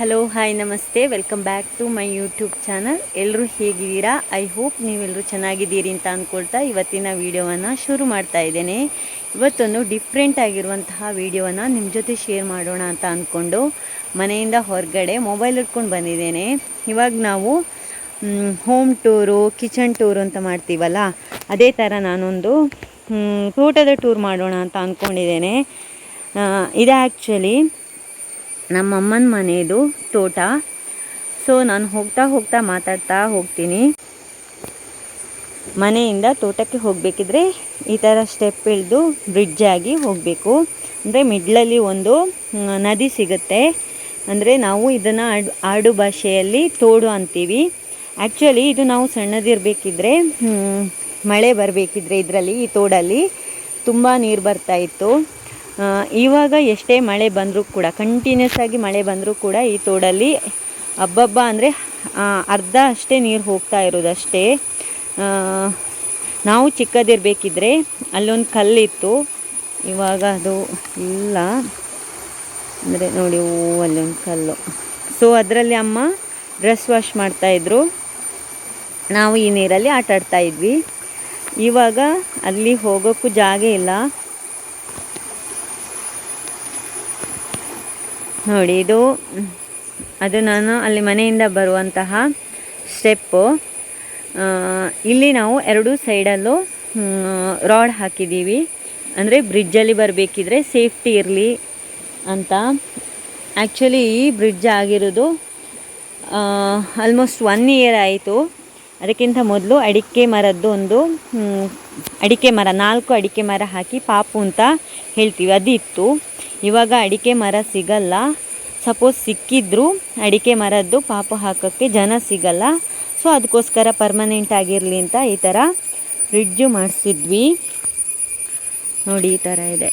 Hello hi ನಮಸ್ತೆ welcome back to my YouTube channel ಎಲ್ಲರೂ ಹೇಗಿದ್ದೀರಾ? ಐ ಹೋಪ್ ನೀವೆಲ್ಲರೂ ಚೆನ್ನಾಗಿದ್ದೀರಿ ಅಂತ ಅಂದ್ಕೊಳ್ತಾ ಇವತ್ತಿನ ವೀಡಿಯೋವನ್ನು ಶುರು ಮಾಡ್ತಾ ಇದ್ದೇನೆ. ಇವತ್ತೊಂದು ಡಿಫ್ರೆಂಟ್ ಆಗಿರುವಂತಹ ವೀಡಿಯೋವನ್ನು ನಿಮ್ಮ ಜೊತೆ ಶೇರ್ ಮಾಡೋಣ ಅಂತ ಅಂದ್ಕೊಂಡು ಮನೆಯಿಂದ ಹೊರಗಡೆ ಮೊಬೈಲ್ ಇಟ್ಕೊಂಡು ಬಂದಿದ್ದೇನೆ. ಇವಾಗ ನಾವು, ಹೋಮ್ ಟೂರು ಕಿಚನ್ ಟೂರು ಅಂತ ಮಾಡ್ತೀವಲ್ಲ, ಅದೇ ಥರ ನಾನೊಂದು ತೋಟದ ಟೂರ್ ಮಾಡೋಣ ಅಂತ ಅಂದ್ಕೊಂಡಿದ್ದೇನೆ ಇದು ಆ್ಯಕ್ಚುಲಿ ನಮ್ಮ ಅಮ್ಮನ ಮನೆಯದು ತೋಟ. ಸೊ ನಾನು ಹೋಗ್ತಾ ಹೋಗ್ತಾ ಮಾತಾಡ್ತಾ ಹೋಗ್ತೀನಿ. ಮನೆಯಿಂದ ತೋಟಕ್ಕೆ ಹೋಗಬೇಕಿದ್ರೆ ಈ ಥರ ಸ್ಟೆಪ್ ಇಳಿದು ಬ್ರಿಡ್ಜ್ ಆಗಿ ಹೋಗಬೇಕು. ಅಂದರೆ ಮಿಡ್ಲಲ್ಲಿ ಒಂದು ನದಿ ಸಿಗುತ್ತೆ. ಅಂದರೆ ನಾವು ಇದನ್ನು ಆಡು ಆಡು ಭಾಷೆಯಲ್ಲಿ ತೋಡು ಅಂತೀವಿ. ಆ್ಯಕ್ಚುಲಿ ಇದು ನಾವು ಸಣ್ಣದಿರಬೇಕಿದ್ರೆ ಮಳೆ ಬರಬೇಕಿದ್ರೆ ಇದರಲ್ಲಿ ಈ ತೋಡಲ್ಲಿ ತುಂಬ ನೀರು ಬರ್ತಾ ಇತ್ತು. ಆ, ಇವಾಗ ಎಷ್ಟೇ ಮಳೆ ಬಂದರೂ ಕೂಡ ಕಂಟಿನ್ಯೂಸ್ ಆಗಿ ಮಳೆ ಬಂದರೂ ಕೂಡ ಈ ತೋಡಲ್ಲಿ ಹಬ್ಬಬ್ಬ ಅಂದರೆ ಅರ್ಧ ಅಷ್ಟೇ ನೀರು ಹೋಗ್ತಾ ಇರೋದಷ್ಟೇ. ನಾವು ಚಿಕ್ಕದಿರಬೇಕಿದ್ರೆ ಅಲ್ಲೊಂದು ಕಲ್ಲಿತ್ತು. ಇವಾಗ ಅದು ಇಲ್ಲ. ಅಂದರೆ ನೋಡಿ, ಓ, ಅಲ್ಲೊಂದು ಕಲ್ಲು. ಸೊ ಅದರಲ್ಲಿ ಅಮ್ಮ ಡ್ರೆಸ್ ವಾಶ್ ಮಾಡ್ತಾಯಿದ್ರು ನಾವು ಈ ನೀರಲ್ಲಿ ಆಟ ಆಡ್ತಾ ಇದ್ವಿ. ಇವಾಗ ಅಲ್ಲಿ ಹೋಗೋಕ್ಕೂ ಜಾಗ ಇಲ್ಲ. ನೋಡಿ, ಇದು, ಅದು ನಾನು ಅಲ್ಲಿ ಮನೆಯಿಂದ ಬರುವಂತಹ ಸ್ಟೆಪ್ಪು. ಇಲ್ಲಿ ನಾವು ಎರಡು ಸೈಡಲ್ಲೂ ರಾಡ್ ಹಾಕಿದ್ದೀವಿ. ಅಂದರೆ ಬ್ರಿಡ್ಜಲ್ಲಿ ಬರಬೇಕಿದ್ರೆ ಸೇಫ್ಟಿ ಇರಲಿ ಅಂತ. ಆ್ಯಕ್ಚುಲಿ ಈ ಬ್ರಿಡ್ಜ್ ಆಗಿರೋದು ಆಲ್ಮೋಸ್ಟ್ ಒನ್ ಇಯರ್ ಆಯಿತು. ಅದಕ್ಕಿಂತ ಮೊದಲು ಅಡಿಕೆ ಮರದ್ದು ಒಂದು ಅಡಿಕೆ ಮರ, ನಾಲ್ಕು ಅಡಿಕೆ ಮರ ಹಾಕಿ ಪಾಪು ಅಂತ ಹೇಳ್ತೀವಿ. ಅದಿತ್ತು. ಇವಾಗ ಅಡಿಕೆ ಮರ ಸಿಗಲ್ಲ. ಸಪೋಸ್ ಸಿಕ್ಕಿದ್ರು ಅಡಿಕೆ ಮರದ್ದು ಪಾಪು ಹಾಕೋಕ್ಕೆ ಜನ ಸಿಗಲ್ಲ. ಸೊ ಅದಕ್ಕೋಸ್ಕರ ಪರ್ಮನೆಂಟ್ ಆಗಿರಲಿ ಅಂತ ಈ ಥರ ಫ್ರಿಡ್ಜು ಮಾಡಿಸಿದ್ವಿ. ನೋಡಿ ಈ ಥರ ಇದೆ.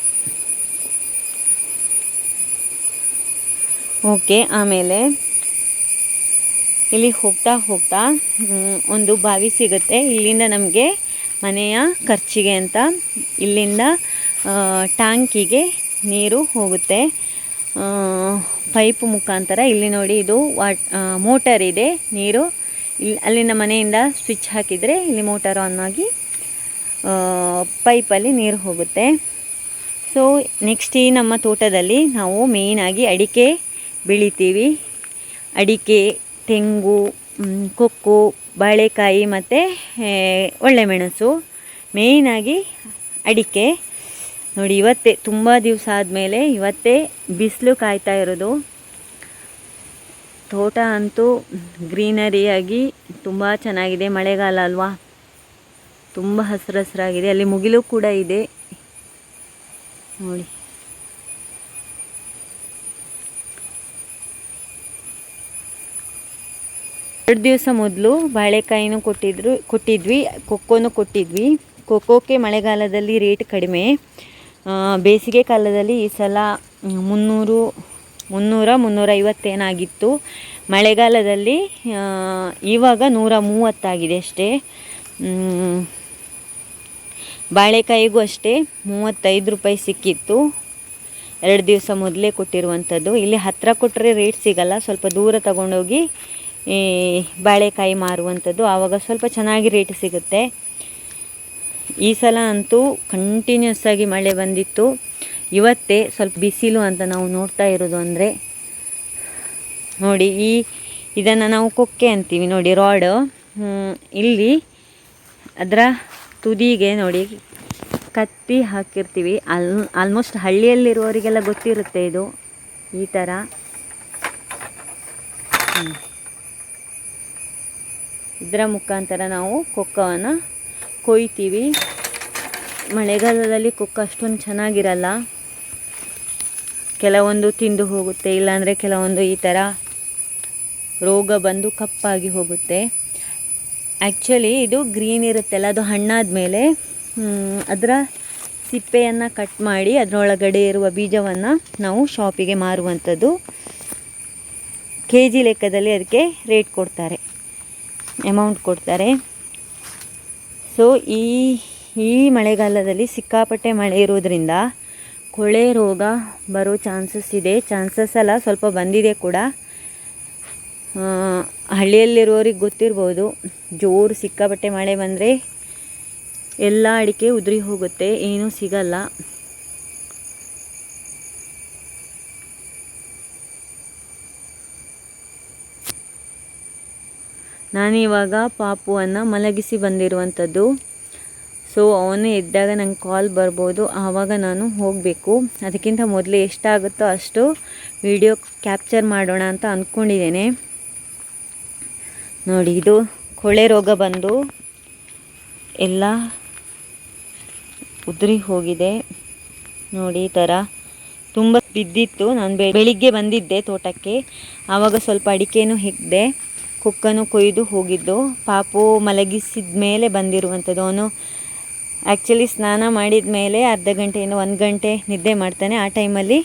ಓಕೆ ಆಮೇಲೆ ಇಲ್ಲಿ ಹೋಗ್ತಾ ಹೋಗ್ತಾ ಒಂದು ಬಾವಿ ಸಿಗುತ್ತೆ. ಇಲ್ಲಿಂದ ನಮಗೆ ಮನೆಯ ಖರ್ಚಿಗೆ ಅಂತ, ಇಲ್ಲಿಂದ ಟ್ಯಾಂಕಿಗೆ ನೀರು ಹೋಗುತ್ತೆ. ಪೈಪ್ ಮುಖಾಂತರ ಇಲ್ಲಿ ನೋಡಿ ಇದು ವಾಟ್ ಮೋಟರ್ ಇದೆ, ನೀರು. ಇಲ್ಲಿ ಅಲ್ಲಿನ ಮನೆಯಿಂದ ಸ್ವಿಚ್ ಹಾಕಿದರೆ ಇಲ್ಲಿ ಮೋಟರ್ ಆನ್ ಆಗಿ ಪೈಪಲ್ಲಿ ನೀರು ಹೋಗುತ್ತೆ. ಸೊ ನೆಕ್ಸ್ಟ್ ಈ ನಮ್ಮ ತೋಟದಲ್ಲಿ ನಾವು ಮೇಯ್ನಾಗಿ ಅಡಿಕೆ ಬೆಳಿತೀವಿ. ಅಡಿಕೆ, ತೆಂಗು ಕೊಕ್ಕು, ಬಾಳೆಕಾಯಿ ಮತ್ತು ಒಳ್ಳೆಮೆಣಸು. ಮೇಯ್ನಾಗಿ ಅಡಿಕೆ. ನೋಡಿ, ಇವತ್ತೇ ತುಂಬ ದಿವಸ ಆದಮೇಲೆ ಇವತ್ತೇ ಬಿಸಿಲು ಕಾಯ್ತಾ ಇರೋದು. ತೋಟ ಅಂತೂ ಗ್ರೀನರಿಯಾಗಿ ತುಂಬ ಚೆನ್ನಾಗಿದೆ. ಮಳೆಗಾಲ ಅಲ್ವಾ? ತುಂಬ ಹಸಿರು ಹಸಿರಾಗಿದೆ ಅಲ್ಲಿ ಮುಗಿಲು ಕೂಡ ಇದೆ. ನೋಡಿ. ಎರಡು ದಿವಸ ಮೊದಲು ಬಾಳೆಕಾಯಿನೂ ಕೊಟ್ಟಿದ್ರು, ಕೊಟ್ಟಿದ್ವಿ, ಕೊಕ್ಕೋನು ಕೊಟ್ಟಿದ್ವಿ. ಕೊಕ್ಕೋಕ್ಕೆ ಮಳೆಗಾಲದಲ್ಲಿ ರೇಟ್ ಕಡಿಮೆ. ಬೇಸಿಗೆ ಕಾಲದಲ್ಲಿ ಈ ಸಲ ಮ್, ಮುನ್ನೂರು ಮುನ್ನೂರ ಮುನ್ನೂರೈವತ್ತೇನಾಗಿತ್ತು. ಮಳೆಗಾಲದಲ್ಲಿ ಇವಾಗ ನೂರ ಮೂವತ್ತಾಗಿದೆ ಅಷ್ಟೇ ಬಾಳೆಕಾಯಿಗೂ ಅಷ್ಟೇ ಮೂವತ್ತೈದು ರೂಪಾಯಿ ಸಿಕ್ಕಿತ್ತು. ಎರಡು ದಿವಸ ಮೊದಲೇ ಕೊಟ್ಟಿರುವಂಥದ್ದು. ಇಲ್ಲಿ ಹತ್ತಿರ ಕೊಟ್ಟರೆ ರೇಟ್ ಸಿಗಲ್ಲ ಸ್ವಲ್ಪ ದೂರ ತಗೊಂಡೋಗಿ ಈ ಬಾಳೆಕಾಯಿ ಮಾರುವಂಥದ್ದು. ಆವಾಗ ಸ್ವಲ್ಪ ಚೆನ್ನಾಗಿ ರೇಟ್ ಸಿಗುತ್ತೆ. ಈ ಸಲ ಅಂತೂ ಕಂಟಿನ್ಯೂಸ್ ಆಗಿ ಮಳೆ ಬಂದಿತ್ತು. ಇವತ್ತೇ ಸ್ವಲ್ಪ ಬಿಸಿಲು ಅಂತ ನಾವು ನೋಡ್ತಾ ಇರೋದು ಅಂದರೆ, ನೋಡಿ ಈ ಇದನ್ನು ನಾವು ಕೊಕ್ಕೆ ಅಂತೀವಿ ನೋಡಿ ರಾಡ್ ಇಲ್ಲಿ ಅದರ ತುದಿಗೆ ನೋಡಿ ಕತ್ತಿ ಹಾಕಿರ್ತೀವಿ. ಅಲ್ ಆಲ್ಮೋಸ್ಟ್ ಹಳ್ಳಿಯಲ್ಲಿರುವವರಿಗೆಲ್ಲ ಗೊತ್ತಿರುತ್ತೆ ಇದು, ಈ ಥರ ಇದರ ಮುಖಾಂತರ ನಾವು ಕೊಕ್ಕವನ್ನು ಕೊಯ್ತೀವಿ. ಮಳೆಗಾಲದಲ್ಲಿ ಕುಕ್ಕ ಅಷ್ಟೊಂದು ಚೆನ್ನಾಗಿರಲ್ಲ. ಕೆಲವೊಂದು ತಿಂದು ಹೋಗುತ್ತೆ, ಇಲ್ಲಾಂದರೆ ಕೆಲವೊಂದು ಈ ಥರ ರೋಗ ಬಂದು ಕಪ್ಪಾಗಿ ಹೋಗುತ್ತೆ. ಆ್ಯಕ್ಚುಲಿ ಇದು ಗ್ರೀನ್ ಇರುತ್ತಲ್ಲ ಅದು ಹಣ್ಣಾದ ಮೇಲೆ ಅದರ ಸಿಪ್ಪೆಯನ್ನು ಕಟ್ ಮಾಡಿ ಅದರೊಳಗಡೆ ಇರುವ ಬೀಜವನ್ನು ನಾವು ಶಾಪಿಗೆ ಮಾರುವಂಥದ್ದು. ಕೆ ಜಿ ಲೆಕ್ಕದಲ್ಲಿ ಅದಕ್ಕೆ ರೇಟ್ ಕೊಡ್ತಾರೆ ಅಮೌಂಟ್ ಕೊಡ್ತಾರೆ. ಸೊ ಈ ಈ ಮಳೆಗಾಲದಲ್ಲಿ ಸಿಕ್ಕಾಪಟ್ಟೆ ಮಳೆ ಇರೋದ್ರಿಂದ ಕೊಳೆ ರೋಗ ಬರೋ ಚಾನ್ಸಸ್ ಇದೆ. ಚಾನ್ಸಸ್ ಅಲ್ಲ, ಸ್ವಲ್ಪ ಬಂದಿದೆ ಕೂಡ. ಹಳ್ಳಿಯಲ್ಲಿರೋರಿಗೆ ಗೊತ್ತಿರ್ಬೋದು, ಜೋರು ಸಿಕ್ಕಾಪಟ್ಟೆ ಮಳೆ ಬಂದರೆ ಎಲ್ಲ ಅಡಿಕೆ ಉದುರಿ ಹೋಗುತ್ತೆ, ಏನೂ ಸಿಗಲ್ಲ. ನಾನಿವಾಗ ಪಾಪುವನ್ನು ಮಲಗಿಸಿ ಬಂದಿರುವಂಥದ್ದು. ಸೊ ಅವನು ಎದ್ದಾಗ ನಂಗೆ ಕಾಲ್ ಬರ್ಬೋದು. ಆವಾಗ ನಾನು ಹೋಗಬೇಕು. ಅದಕ್ಕಿಂತ ಮೊದಲು ಎಷ್ಟಾಗುತ್ತೋ ಅಷ್ಟು ವಿಡಿಯೋ ಕ್ಯಾಪ್ಚರ್ ಮಾಡೋಣ ಅಂತ ಅಂದ್ಕೊಂಡಿದ್ದೇನೆ ನೋಡಿ, ಇದು ಕೊಳೆ ರೋಗ ಬಂದು ಎಲ್ಲ ಉದುರಿ ಹೋಗಿದೆ. ನೋಡಿ, ಈ ಥರ ತುಂಬ ಬಿದ್ದಿತ್ತು. ನಾನು ಬೆಳಿಗ್ಗೆ ಬಂದಿದ್ದೆ ತೋಟಕ್ಕೆ. ಆವಾಗ ಸ್ವಲ್ಪ ಅಡಿಕೆನೂ ಹೆಕ್ದೆ ಕುಕ್ಕನ್ನು ಕೊಯ್ದು ಹೋಗಿದ್ದು. ಪಾಪು ಮಲಗಿಸಿದ ಮೇಲೆ ಬಂದಿರುವಂಥದ್ದು. ಅವನು ಆ್ಯಕ್ಚುಲಿ ಸ್ನಾನ ಮಾಡಿದ ಮೇಲೆ ಅರ್ಧ ಗಂಟೆಯಿಂದ ಒಂದು ಗಂಟೆ ನಿದ್ದೆ ಮಾಡ್ತಾನೆ. ಆ ಟೈಮಲ್ಲಿ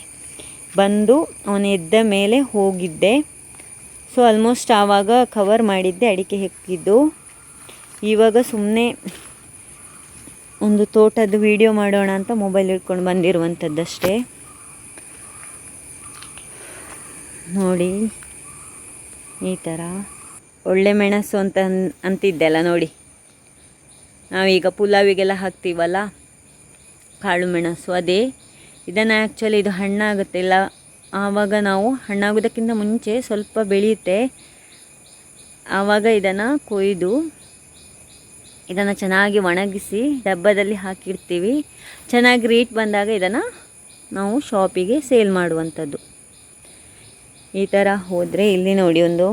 ಬಂದು ಅವನು ಎದ್ದ ಮೇಲೆ ಹೋಗಿದ್ದೆ. ಸೊ ಆಲ್ಮೋಸ್ಟ್ ಆವಾಗ ಕವರ್ ಮಾಡಿದ್ದೆ, ಅಡಿಕೆ ಹೆಕ್ಕಿದ್ದು. ಇವಾಗ ಸುಮ್ಮನೆ ಒಂದು ತೋಟದ ವಿಡಿಯೋ ಮಾಡೋಣ ಅಂತ ಮೊಬೈಲ್ ಹಿಡ್ಕೊಂಡು ಬಂದಿರುವಂಥದ್ದಷ್ಟೇ. ನೋಡಿ, ಈ ಥರ ಒಳ್ಳೆ ಮೆಣಸು ಅಂತ ಅಂತಿದ್ದೆ ಅಂತಿದ್ದೆಲ್ಲ ನೋಡಿ. ನಾವೀಗ ಪುಲಾವಿಗೆಲ್ಲ ಹಾಕ್ತೀವಲ್ಲ? ಕಾಳು ಮೆಣಸು, ಅದೇ. ಇದನ್ನು ಆ್ಯಕ್ಚುಲಿ ಇದು ಹಣ್ಣಾಗುತ್ತಿಲ್ಲ ಆವಾಗ ನಾವು ಹಣ್ಣಾಗೋದಕ್ಕಿಂತ ಮುಂಚೆ ಸ್ವಲ್ಪ ಬೆಳೆಯುತ್ತೆ. ಆವಾಗ ಇದನ್ನು ಕೊಯ್ದು, ಇದನ್ನು ಚೆನ್ನಾಗಿ ಒಣಗಿಸಿ ಡಬ್ಬದಲ್ಲಿ ಹಾಕಿರ್ತೀವಿ. ಚೆನ್ನಾಗಿ ರೇಟ್ ಬಂದಾಗ ಇದನ್ನು ನಾವು ಶಾಪಿಗೆ ಸೇಲ್ ಮಾಡುವಂಥದ್ದು. ಈ ಥರ ಹೋದರೆ ಇಲ್ಲಿ ನೋಡಿ ಒಂದು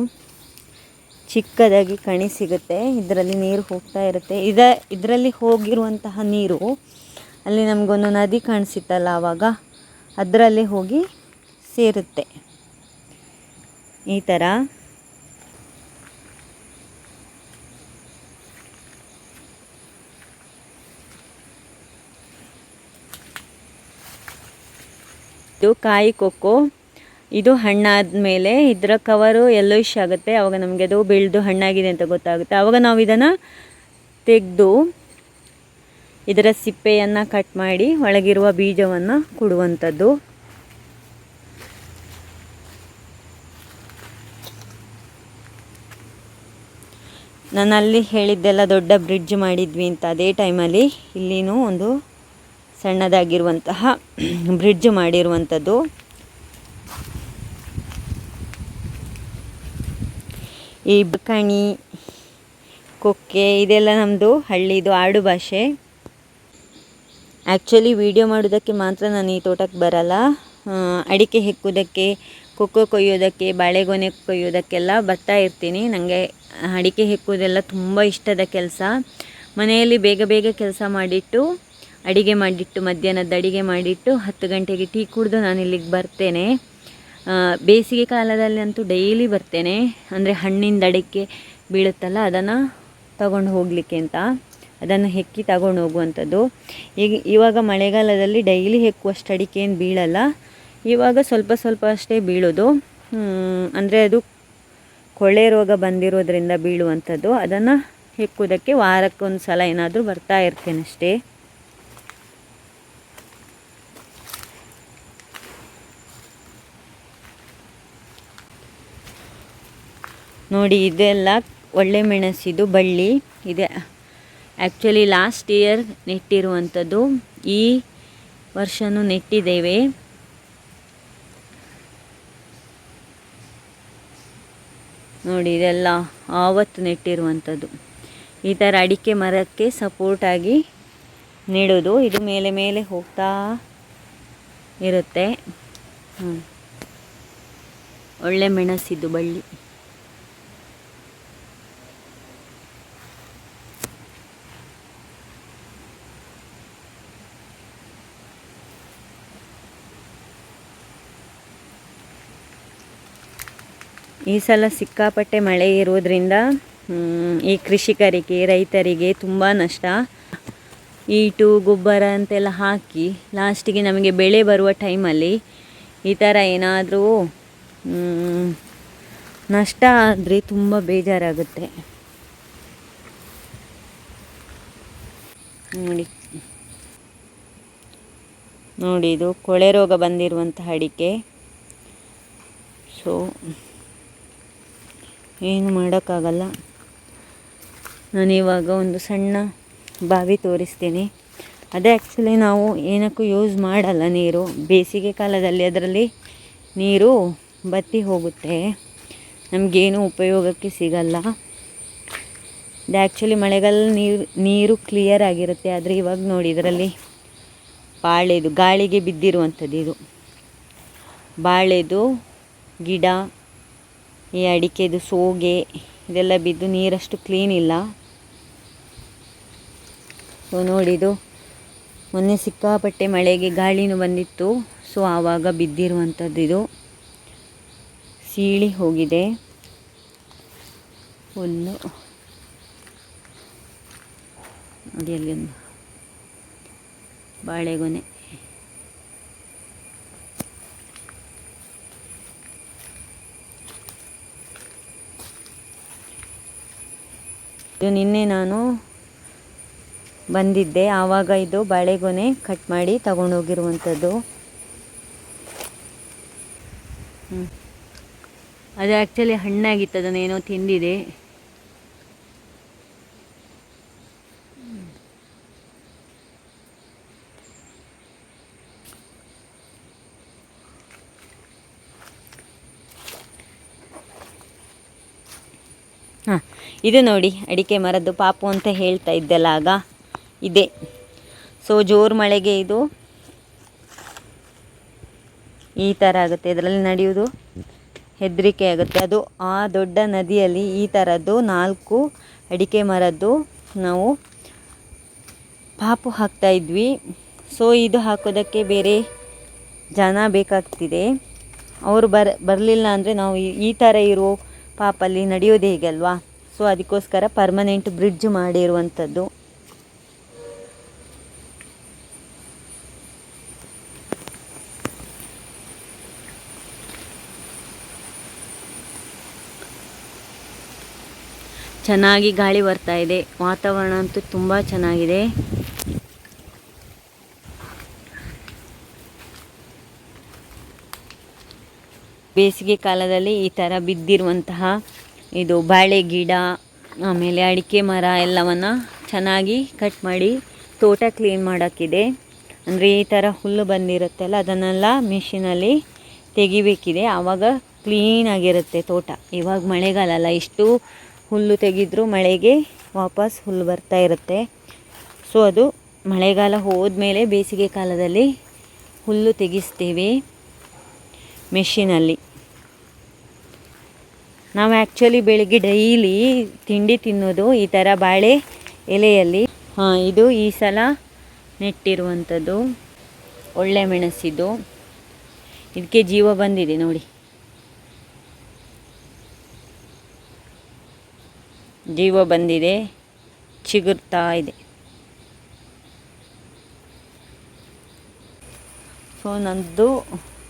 ಚಿಕ್ಕದಾಗಿ ಕಣಿ ಸಿಗುತ್ತೆ, ಇದರಲ್ಲಿ ನೀರು ಹೋಗ್ತಾ ಇರುತ್ತೆ. ಇದ, ಇದರಲ್ಲಿ ಹೋಗಿರುವಂತಹ ನೀರು, ಅಲ್ಲಿ ನಮಗೊಂದು ನದಿ ಕಾಣಿಸಿತ್ತಲ್ಲ ಆವಾಗ ಅದರಲ್ಲಿ ಹೋಗಿ ಸೇರುತ್ತೆ. ಈ ಥರ ಇದು ಕಾಯಿ ಕೊಕ್ಕೋ. ಇದು ಹಣ್ಣಾದ ಮೇಲೆ ಇದರ ಕವರು ಯೆಲ್ಲೋಯಿಶ್ ಆಗುತ್ತೆ. ಆವಾಗ ನಮಗೆ ಅದು ಬೆಳೆದು ಹಣ್ಣಾಗಿದೆ ಅಂತ ಗೊತ್ತಾಗುತ್ತೆ. ಆವಾಗ ನಾವು ಇದನ್ನು ತೆಗೆದು ಇದರ ಸಿಪ್ಪೆಯನ್ನು ಕಟ್ ಮಾಡಿ ಒಳಗಿರುವ ಬೀಜವನ್ನು ಕೊಡುವಂಥದ್ದು. ನಾನು ಅಲ್ಲಿ ಹೇಳಿದ್ದೆಲ್ಲ ದೊಡ್ಡ ಬ್ರಿಡ್ಜ್ ಮಾಡಿದ್ವಿ ಅಂತ ಅದೇ ಟೈಮಲ್ಲಿ ಇಲ್ಲಿನೂ ಒಂದು ಸಣ್ಣದಾಗಿರುವಂತಹ ಬ್ರಿಡ್ಜ್ ಮಾಡಿರುವಂಥದ್ದು. ಈ ಬಕಣಿ ಕೊಕ್ಕೆ, ಇದೆಲ್ಲ ನಮ್ಮದು ಹಳ್ಳಿದು ಆಡು ಭಾಷೆ. ಆ್ಯಕ್ಚುಲಿ ವಿಡಿಯೋ ಮಾಡೋದಕ್ಕೆ ಮಾತ್ರ ನಾನು ಈ ತೋಟಕ್ಕೆ ಬರಲ್ಲ. ಅಡಿಕೆ ಹೆಕ್ಕೋದಕ್ಕೆ, ಕೊಕ್ಕೋ ಕೊಯ್ಯೋದಕ್ಕೆ, ಬಾಳೆಗೊನೆ ಕೊಯ್ಯೋದಕ್ಕೆಲ್ಲ ಬರ್ತಾ ಇರ್ತೀನಿ. ನನಗೆ ಅಡಿಕೆ ಹೆಕ್ಕೋದೆಲ್ಲ ತುಂಬ ಇಷ್ಟದ ಕೆಲಸ. ಮನೆಯಲ್ಲಿ ಬೇಗ ಬೇಗ ಕೆಲಸ ಮಾಡಿಟ್ಟು, ಅಡಿಗೆ ಮಾಡಿಟ್ಟು ಮಧ್ಯಾಹ್ನದ ಅಡಿಗೆ ಮಾಡಿಟ್ಟು ಹತ್ತು ಗಂಟೆಗೆ ಟೀ ಕುಡಿದು ನಾನು ಇಲ್ಲಿಗೆ ಬರ್ತೇನೆ. ಬೇಸಿಗೆ ಕಾಲದಲ್ಲಿ ಅಂತೂ ಡೈಲಿ ಬರ್ತೇನೆ. ಅಂದರೆ ಹಣ್ಣಿಂದ ಅಡಿಕೆ ಬೀಳುತ್ತಲ್ಲ, ಅದನ್ನು ತಗೊಂಡು ಹೋಗಲಿಕ್ಕೆ ಅಂತ. ಅದನ್ನು ಹೆಕ್ಕಿ ತಗೊಂಡು ಹೋಗುವಂಥದ್ದು. ಈಗ ಇವಾಗ ಮಳೆಗಾಲದಲ್ಲಿ ಡೈಲಿ ಹೆಕ್ಕುವಷ್ಟು ಅಡಿಕೆ ಏನು ಬೀಳಲ್ಲ. ಇವಾಗ ಸ್ವಲ್ಪ ಸ್ವಲ್ಪ ಅಷ್ಟೇ ಬೀಳೋದು. ಅಂದರೆ ಅದು ಕೊಳೆ ರೋಗ ಬಂದಿರೋದ್ರಿಂದ ಬೀಳುವಂಥದ್ದು. ಅದನ್ನು ಹೆಕ್ಕುವುದಕ್ಕೆ ವಾರಕ್ಕೊಂದು ಸಲ ಏನಾದರೂ ಬರ್ತಾ ಇರ್ತೇನೆ ಅಷ್ಟೇ ನೋಡಿ, ಇದೆಲ್ಲ ಒಳ್ಳೆ ಮೆಣಸಿದು ಬಳ್ಳಿ. ಇದೆ. ಆ್ಯಕ್ಚುಲಿ ಲಾಸ್ಟ್ ಇಯರ್ ನೆಟ್ಟಿರುವಂಥದ್ದು. ಈ ವರ್ಷನೂ ನೆಟ್ಟಿದ್ದೇವೆ. ನೋಡಿ, ಇದೆಲ್ಲ ಆವತ್ತು ನೆಟ್ಟಿರುವಂಥದ್ದು. ಈ ಥರ ಅಡಿಕೆ ಮರಕ್ಕೆ ಸಪೋರ್ಟಾಗಿ ನೆಡೋದು. ಇದು ಮೇಲೆ ಮೇಲೆ ಹೋಗ್ತಾ ಇರುತ್ತೆ. ಹ್ಞೂ ಒಳ್ಳೆ ಮೆಣಸಿದ್ದು ಬಳ್ಳಿ. ಈ ಸಲ ಸಿಕ್ಕಾಪಟ್ಟೆ ಮಳೆ ಇರೋದ್ರಿಂದ ಈ ಕೃಷಿಕರಿಗೆ, ರೈತರಿಗೆ ತುಂಬ ನಷ್ಟ. ಈಟು, ಗೊಬ್ಬರ ಅಂತೆಲ್ಲ ಹಾಕಿ, ಲಾಸ್ಟಿಗೆ ನಮಗೆ ಬೆಳೆ ಬರುವ ಟೈಮಲ್ಲಿ ಈ ಥರ ಏನಾದರೂ ನಷ್ಟ ಆದರೆ ತುಂಬ ಬೇಜಾರಾಗುತ್ತೆ. ನೋಡಿ. ನೋಡಿ, ಇದು ಕೊಳೆ ರೋಗ ಬಂದಿರುವಂತಹ ಅಡಿಕೆ. ಸೊ ಏನು ಮಾಡೋಕ್ಕಾಗಲ್ಲ. ನಾನಿವಾಗ ಒಂದು ಸಣ್ಣ ಬಾವಿ ತೋರಿಸ್ತೀನಿ. ಅದೇ ಆ್ಯಕ್ಚುಲಿ ನಾವು ಏನಕ್ಕೂ ಯೂಸ್ ಮಾಡಲ್ಲ ನೀರು. ಬೇಸಿಗೆ ಕಾಲದಲ್ಲಿ ಅದರಲ್ಲಿ ನೀರು ಬತ್ತಿ ಹೋಗುತ್ತೆ. ನಮಗೇನು ಉಪಯೋಗಕ್ಕೆ ಸಿಗಲ್ಲ. ಇದು ಆ್ಯಕ್ಚುಲಿ ಮಳೆಗಾಲ ನೀರು ನೀರು ಕ್ಲಿಯರ್ ಆಗಿರುತ್ತೆ. ಆದರೆ ಇವಾಗ ನೋಡಿ ಇದರಲ್ಲಿ ಬಾಳೆದು, ಗಾಳಿಗೆ ಬಿದ್ದಿರುವಂಥದ್ದು ಇದು. ಬಾಳೆದು ಗಿಡ ಈ ಅಡಿಕೆದು ಸೋಗೆ, ಇದೆಲ್ಲ ಬಿದ್ದು ನೀರಷ್ಟು ಕ್ಲೀನ್ ಇಲ್ಲ. ಸೊ ನೋಡಿದು ಮೊನ್ನೆ ಸಿಕ್ಕಾಪಟ್ಟೆ ಮಳೆಗೆ ಗಾಳಿನೂ ಬಂದಿತ್ತು. ಸೊ ಆವಾಗ ಬಿದ್ದಿರುವಂಥದ್ದು ಇದು. ಸೀಳಿ ಹೋಗಿದೆ. ಒಂದು ನೋಡಿ, ಅಲ್ಲಿ ಒಂದು ಬಾಳೆಗೊನೆ. ಇದು ನಿನ್ನೆ ನಾನು ಬಂದಿದ್ದೆ. ಆವಾಗ ಇದು ಬಾಳೆಗೊನೆ ಕಟ್ ಮಾಡಿ ತಗೊಂಡೋಗಿರುವಂಥದ್ದು. ಅದು ಆ್ಯಕ್ಚುಲಿ ಹಣ್ಣಾಗಿತ್ತು. ಅದನ್ನೇನೋ ತಿಂದಿದೆ ಹಾಂ ಇದು ನೋಡಿ, ಅಡಿಕೆ ಮರದ್ದು ಪಾಪು ಅಂತ ಹೇಳ್ತಾ ಇದ್ದಲ್ಲ, ಆಗ ಇದೆ. ಸೊ, ಜೋರು ಮಳೆಗೆ ಇದು ಈ ಥರ ಆಗುತ್ತೆ. ಇದರಲ್ಲಿ ನಡೆಯುವುದು ಹೆದರಿಕೆ ಆಗುತ್ತೆ. ಅದು ಆ ದೊಡ್ಡ ನದಿಯಲ್ಲಿ ಈ ಥರದ್ದು ನಾಲ್ಕು ಅಡಿಕೆ ಮರದ್ದು ನಾವು ಪಾಪು ಹಾಕ್ತಾ ಇದ್ವಿ. ಸೊ, ಇದು ಹಾಕೋದಕ್ಕೆ ಬೇರೆ ಜನ ಬೇಕಾಗ್ತಿದೆ. ಅವರು ಬರ, ಬರಲಿಲ್ಲ ಅಂದರೆ ನಾವು ಈ- ಥರ ಇರೋ ಪಾಪಲ್ಲಿ ನಡೆಯೋದು ಹೇಗಲ್ವಾ ಸೊ ಅದಕ್ಕೋಸ್ಕರ ಪರ್ಮನೆಂಟ್ ಬ್ರಿಡ್ಜ್ ಮಾಡಿರುವಂಥದ್ದು. ಚೆನ್ನಾಗಿ ಗಾಳಿ ಬರ್ತಾ ಇದೆ. ವಾತಾವರಣ ಅಂತೂ ತುಂಬ ಚೆನ್ನಾಗಿದೆ. ಬೇಸಿಗೆ ಕಾಲದಲ್ಲಿ ಈ ಥರ ಬಿದ್ದಿರುವಂತಹ ಇದು ಬಾಳೆ ಗಿಡ, ಆಮೇಲೆ ಅಡಿಕೆ ಮರ ಎಲ್ಲವನ್ನು ಚೆನ್ನಾಗಿ ಕಟ್ ಮಾಡಿ ತೋಟ ಕ್ಲೀನ್ ಮಾಡೋಕ್ಕಿದೆ. ಅಂದರೆ ಈ ಥರ ಹುಲ್ಲು ಬಂದಿರುತ್ತಲ್ಲ, ಅದನ್ನೆಲ್ಲ ಮಿಷಿನಲ್ಲಿ ತೆಗಿಬೇಕಿದೆ. ಆವಾಗ ಕ್ಲೀನಾಗಿರುತ್ತೆ ತೋಟ. ಇವಾಗ ಮಳೆಗಾಲ ಅಲ್ಲ, ಇಷ್ಟು ಹುಲ್ಲು ತೆಗೆದ್ರೂ ಮಳೆಗೆ ವಾಪಸ್ ಹುಲ್ಲು ಬರ್ತಾ ಇರುತ್ತೆ. ಸೊ ಅದು ಮಳೆಗಾಲ ಹೋದ್ಮೇಲೆ ಬೇಸಿಗೆ ಕಾಲದಲ್ಲಿ ಹುಲ್ಲು ತೆಗೆಸ್ತೀವಿ ಮೆಷಿನಲ್ಲಿ ನಾವು ಆ್ಯಕ್ಚುಲಿ ಬೆಳಿಗ್ಗೆ ಡೈಲಿ ತಿಂಡಿ ತಿನ್ನೋದು ಈ ಥರ ಬಾಳೆ ಎಲೆಯಲ್ಲಿ. ಹಾಂ, ಇದು ಈ ಸಲ ನೆಟ್ಟಿರುವಂಥದ್ದು ಒಳ್ಳೆ ಮೆಣಸಿದು ಇದಕ್ಕೆ ಜೀವ ಬಂದಿದೆ ನೋಡಿ. ಜೀವ ಬಂದಿದೆ, ಚಿಗುರ್ತಾ ಇದೆ. ಸೊ ನಂದು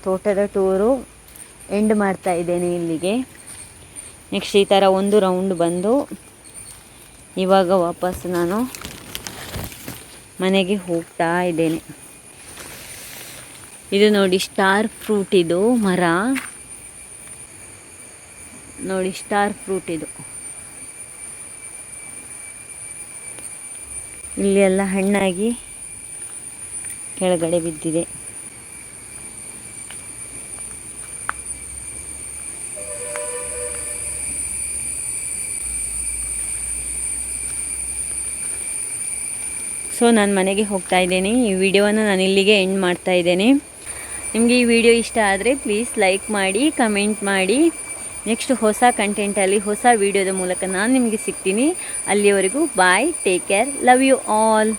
ತೋಟದ ಟೂರು ಎಂಡ್ ಮಾಡ್ತಾ ಇದ್ದೇನೆ ಇಲ್ಲಿಗೆ. ನೆಕ್ಸ್ಟ್ ಈ ಥರ ಒಂದು ರೌಂಡ್ ಬಂದು ಇವಾಗ ವಾಪಸ್ ನಾನು ಮನೆಗೆ ಹೋಗ್ತಾ ಇದ್ದೇನೆ. ಇದು ನೋಡಿ ಸ್ಟಾರ್ ಫ್ರೂಟ್ ಇದು, ಮರ. ನೋಡಿ ಸ್ಟಾರ್ ಫ್ರೂಟ್ ಇದು. ಇಲ್ಲಿ ಎಲ್ಲ ಹಣ್ಣಾಗಿ ಕೆಳಗಡೆ ಬಿದ್ದಿದೆ. ಸೊ ನಾನು ಮನೆಗೆ ಹೋಗ್ತಾ ಇದ್ದೇನೆ. ಈ ವಿಡಿಯೋವನ್ನು ನಾನು ಇಲ್ಲಿಗೆ ಎಂಡ್ ಮಾಡ್ತಾ ಇದ್ದೇನೆ. ನಿಮಗೆ ಈ ವಿಡಿಯೋ ಇಷ್ಟ ಆದರೆ ಪ್ಲೀಸ್ ಲೈಕ್ ಮಾಡಿ ಕಮೆಂಟ್ ಮಾಡಿ. ನೆಕ್ಸ್ಟ್ ಹೊಸ ಕಂಟೆಂಟಲ್ಲಿ ಹೊಸ ವಿಡಿಯೋದ ಮೂಲಕ ನಾನು ನಿಮಗೆ ಸಿಗ್ತೀನಿ. ಅಲ್ಲಿಯವರೆಗೂ bye take care love you all